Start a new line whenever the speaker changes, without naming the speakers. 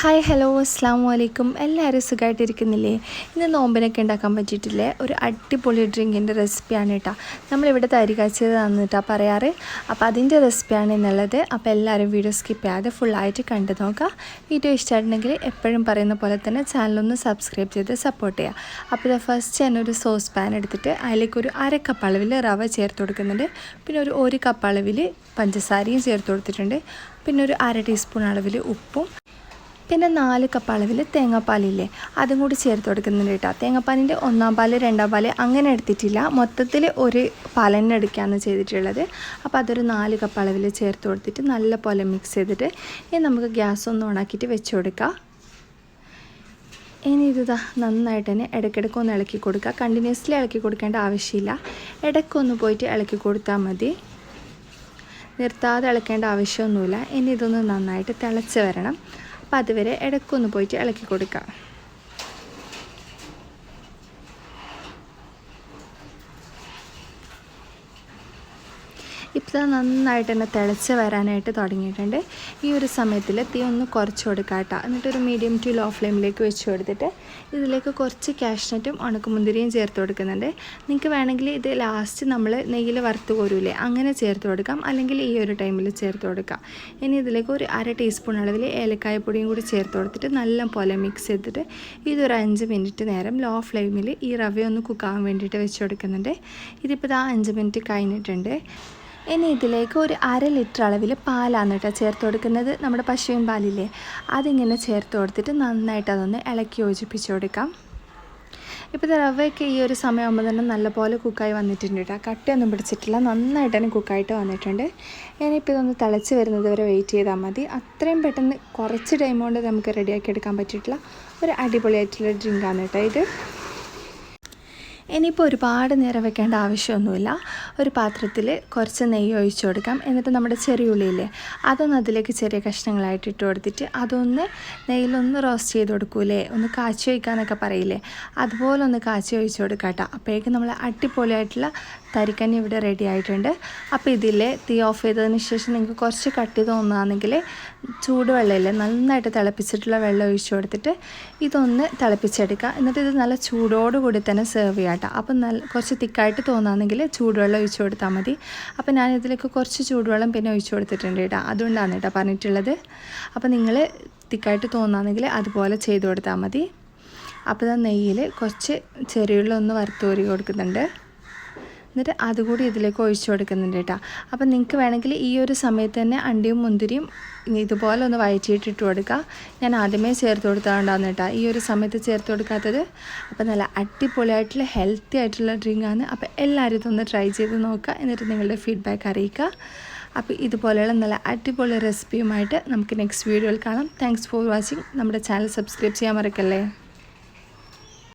Hi hello അസ്സാം വലൈക്കും എല്ലാവരും സുഖമായിട്ടിരിക്കുന്നില്ലേ ഇന്ന് നോമ്പിനൊക്കെ ഉണ്ടാക്കാൻ പറ്റിയിട്ടില്ലേ? ഒരു അടിപൊളി ഡ്രിങ്കിന്റെ റെസിപ്പിയാണ് കേട്ടോ. നമ്മളിവിടെ തരി കാച്ചത് തന്നിട്ടാണ് പറയാറ്. അപ്പോൾ അതിന്റെ റെസിപ്പിയാണ് എന്നുള്ളത് അപ്പോൾ എല്ലാവരും വീഡിയോ സ്കിപ്പ് ചെയ്യാതെ ഫുള്ളായിട്ട് കണ്ടു നോക്കുക. വീഡിയോ ഇഷ്ടമായിട്ടുണ്ടെങ്കിൽ എപ്പോഴും പറയുന്ന പോലെ തന്നെ ചാനലൊന്ന് സബ്സ്ക്രൈബ് ചെയ്ത് സപ്പോർട്ട് ചെയ്യുക. അപ്പോൾ ഫസ്റ്റ് ഞാനൊരു സോസ് പാൻ എടുത്തിട്ട് അതിലേക്ക് ഒരു അര കപ്പ് അളവിൽ റവ ചേർത്ത് കൊടുക്കുന്നുണ്ട്. പിന്നെ ഒരു ഒരു കപ്പ് അളവിൽ പഞ്ചസാരയും ചേർത്ത് കൊടുത്തിട്ടുണ്ട്. പിന്നെ ഒരു അര ടീസ്പൂൺ അളവിൽ ഉപ്പും പിന്നെ നാല് കപ്പ് അളവിൽ തേങ്ങാപ്പാലില്ലേ? അതും കൂടി ചേർത്ത് കൊടുക്കുന്നുണ്ട് കേട്ടോ. തേങ്ങാപ്പാലിന്റെ ഒന്നാം പാൽ രണ്ടാം പാൽ അങ്ങനെ എടുത്തിട്ടില്ല. മൊത്തത്തിൽ ഒരു പാലന്നെ എടുക്കുകയാണ് ചെയ്തിട്ടുള്ളത്. അപ്പോൾ അതൊരു നാല് കപ്പ് അളവിൽ ചേർത്ത് കൊടുത്തിട്ട് നല്ല പോലെ മിക്സ് ചെയ്തിട്ട് ഇനി നമുക്ക് ഗ്യാസ് ഒന്ന് ഓണാക്കിയിട്ട് വെച്ച് കൊടുക്കാം. ഇനി ഇത് നന്നായിട്ട് തന്നെ ഇടയ്ക്കിടയ്ക്ക് ഒന്ന് ഇളക്കി കൊടുക്കുക. കണ്ടിന്യൂസ്ലി ഇളക്കി കൊടുക്കേണ്ട ആവശ്യമില്ല. ഇടയ്ക്കൊന്ന് പോയിട്ട് ഇളക്കി കൊടുത്താൽ മതി. നിർത്താതെ ഇളക്കേണ്ട ആവശ്യമൊന്നുമില്ല. ഇനി ഇതൊന്ന് നന്നായിട്ട് തിളച്ച് വരണം. അപ്പം അതുവരെ ഇടയ്ക്കൊന്ന് പോയിട്ട് ഇളക്കി കൊടുക്കുക ഇപ്പോൾ നന്നായിട്ട് തന്നെ തിളച്ച് വരാനായിട്ട് തുടങ്ങിയിട്ടുണ്ട്. ഈ ഒരു സമയത്തിൽ തീ ഒന്ന് കുറച്ച് കൊടുക്കുക കേട്ടോ എന്നിട്ടൊരു മീഡിയം ടു ലോ ഫ്ലെയിമിലേക്ക് വെച്ച് കൊടുത്തിട്ട് ഇതിലേക്ക് കുറച്ച് കാഷ്നറ്റും ഉണക്കമുന്തിരിയും ചേർത്ത് കൊടുക്കുന്നുണ്ട്. നിങ്ങൾക്ക് വേണമെങ്കിൽ ഇത് ലാസ്റ്റ് നമ്മൾ നെയ്യിൽ വറുത്ത് കോരൂലേ അങ്ങനെ ചേർത്ത് കൊടുക്കാം. അല്ലെങ്കിൽ ഈ ഒരു ടൈമിൽ ചേർത്ത് കൊടുക്കാം. ഇനി ഇതിലേക്ക് ഒരു അര ടീസ്പൂൺ അളവിൽ ഏലക്കായ പൊടിയും കൂടി ചേർത്ത് കൊടുത്തിട്ട് നല്ല പോലെ മിക്സ് ചെയ്തിട്ട് ഇതൊരു അഞ്ച് മിനിറ്റ് നേരം ലോ ഫ്ലെയിമിൽ ഈ റവ ഒന്ന് കുക്കാവാൻ വേണ്ടിയിട്ട് വെച്ച് കൊടുക്കുന്നുണ്ട്. ഇതിപ്പോൾ ആ അഞ്ച് മിനിറ്റ് കഴിഞ്ഞിട്ടുണ്ട്. ഇനി ഇതിലേക്ക് ഒരു അര ലിറ്റർ അളവിൽ പാലാണ് കേട്ടോ ചേർത്ത് കൊടുക്കുന്നത്. നമ്മുടെ പശുവിൻ പാലില്ലേ? അതിങ്ങനെ ചേർത്ത് കൊടുത്തിട്ട് നന്നായിട്ട് അതൊന്ന് ഇളക്കി യോജിപ്പിച്ച് കൊടുക്കാം. ഇപ്പോൾ റവയൊക്കെ ഈ ഒരു സമയമാകുമ്പോൾ തന്നെ നല്ലപോലെ കുക്കായി വന്നിട്ടുണ്ട് കേട്ടോ. കട്ടയൊന്നും പിടിച്ചിട്ടില്ല. നന്നായിട്ട് തന്നെ കുക്കായിട്ട് വന്നിട്ടുണ്ട്. ഇനിയിപ്പോൾ ഇതൊന്ന് തിളച്ച് വരുന്നത് വരെ വെയിറ്റ് ചെയ്താൽ മതി. അത്രയും പെട്ടെന്ന് കുറച്ച് ടൈം കൊണ്ട് നമുക്ക് റെഡിയാക്കി എടുക്കാൻ പറ്റിയിട്ടുള്ള ഒരു അടിപൊളിയായിട്ടുള്ള ഡ്രിങ്കാണ് കേട്ടോ ഇത്. ഇനിയിപ്പോൾ ഒരുപാട് നേരം വെക്കേണ്ട ആവശ്യമൊന്നുമില്ല. ഒരു പാത്രത്തിൽ കുറച്ച് നെയ്യ് ഒഴിച്ചു കൊടുക്കാം. എന്നിട്ട് നമ്മുടെ ചെറിയ ഉള്ളിയില്ലേ അതൊന്ന് അതിലേക്ക് ചെറിയ കഷ്ണങ്ങളായിട്ട് ഇട്ട് കൊടുത്തിട്ട് അതൊന്ന് നെയ്യിലൊന്ന് റോസ്റ്റ് ചെയ്ത് കൊടുക്കൂലേ? ഒന്ന് കാച്ചി വയ്ക്കാന്നൊക്കെ പറയില്ലേ? അതുപോലെ ഒന്ന് കാച്ചി ഒഴിച്ചു കൊടുക്കാം കേട്ടോ അപ്പോഴേക്കും നമ്മൾ അടിപൊളിയായിട്ടുള്ള തരിക്കഞ്ഞി ഇവിടെ റെഡി ആയിട്ടുണ്ട്. അപ്പോൾ ഇതിൽ തീ ഓഫ് ചെയ്തതിന് ശേഷം നിങ്ങൾക്ക് കുറച്ച് കട്ടി തോന്നുകയാണെങ്കിൽ ചൂടുവെള്ളമില്ലേ നന്നായിട്ട് തിളപ്പിച്ചിട്ടുള്ള വെള്ളം ഒഴിച്ചു കൊടുത്തിട്ട് ഇതൊന്ന് തിളപ്പിച്ചെടുക്കുക. എന്നിട്ട് ഇത് നല്ല ചൂടോടുകൂടി തന്നെ സെർവ് ചെയ്യാട്ടോ അപ്പം നല്ല കുറച്ച് തിക്കായിട്ട് തോന്നുകയാണെങ്കിൽ ചൂടുവെള്ളം ഒഴിച്ചു കൊടുത്താൽ മതി. അപ്പോൾ ഞാൻ ഇതിലേക്ക് കുറച്ച് ചൂടുവെള്ളം പിന്നെ ഒഴിച്ചു കൊടുത്തിട്ടുണ്ട് കേട്ടോ അതുകൊണ്ടാണ് കേട്ടോ പറഞ്ഞിട്ടുള്ളത്. അപ്പോൾ നിങ്ങൾ തിക്കായിട്ട് തോന്നുകയാണെങ്കിൽ അതുപോലെ ചെയ്തു കൊടുത്താൽ മതി. അപ്പോൾ നെയ്യിൽ കുറച്ച് ചെറിയുള്ളി ഒന്ന് വറുത്തൂരി കൊടുക്കുന്നുണ്ട്. എന്നിട്ട് അതുകൂടി ഇതിലേക്ക് ഒഴിച്ചു കൊടുക്കുന്നുണ്ട് കേട്ടോ. അപ്പം നിങ്ങൾക്ക് വേണമെങ്കിൽ ഈ ഒരു സമയത്ത് തന്നെ അണ്ടിയും മുന്തിരിയും ഇതുപോലെ ഒന്ന് വയറ്റിയിട്ട് ഇട്ട് കൊടുക്കുക. ഞാൻ ആദ്യമേ ചേർത്ത് കൊടുത്തതുകൊണ്ടാണ് കേട്ടോ. ഈ ഒരു സമയത്ത് ചേർത്ത് കൊടുക്കാത്തത്. അപ്പോൾ നല്ല അടിപൊളിയായിട്ടുള്ള ഹെൽത്തി ആയിട്ടുള്ള ഡ്രിങ്കാണ് അപ്പോൾ എല്ലാവരും ഇതൊന്ന് ട്രൈ ചെയ്ത് നോക്കുക. എന്നിട്ട് നിങ്ങളുടെ ഫീഡ്ബാക്ക് അറിയിക്കുക. അപ്പോൾ ഇതുപോലെയുള്ള നല്ല അടിപൊളി റെസിപ്പിയുമായിട്ട് നമുക്ക് നെക്സ്റ്റ് വീഡിയോയിൽ കാണാം. താങ്ക്സ് ഫോർ വാച്ചിങ് നമ്മുടെ ചാനൽ സബ്സ്ക്രൈബ് ചെയ്യാൻ മറക്കല്ലേ?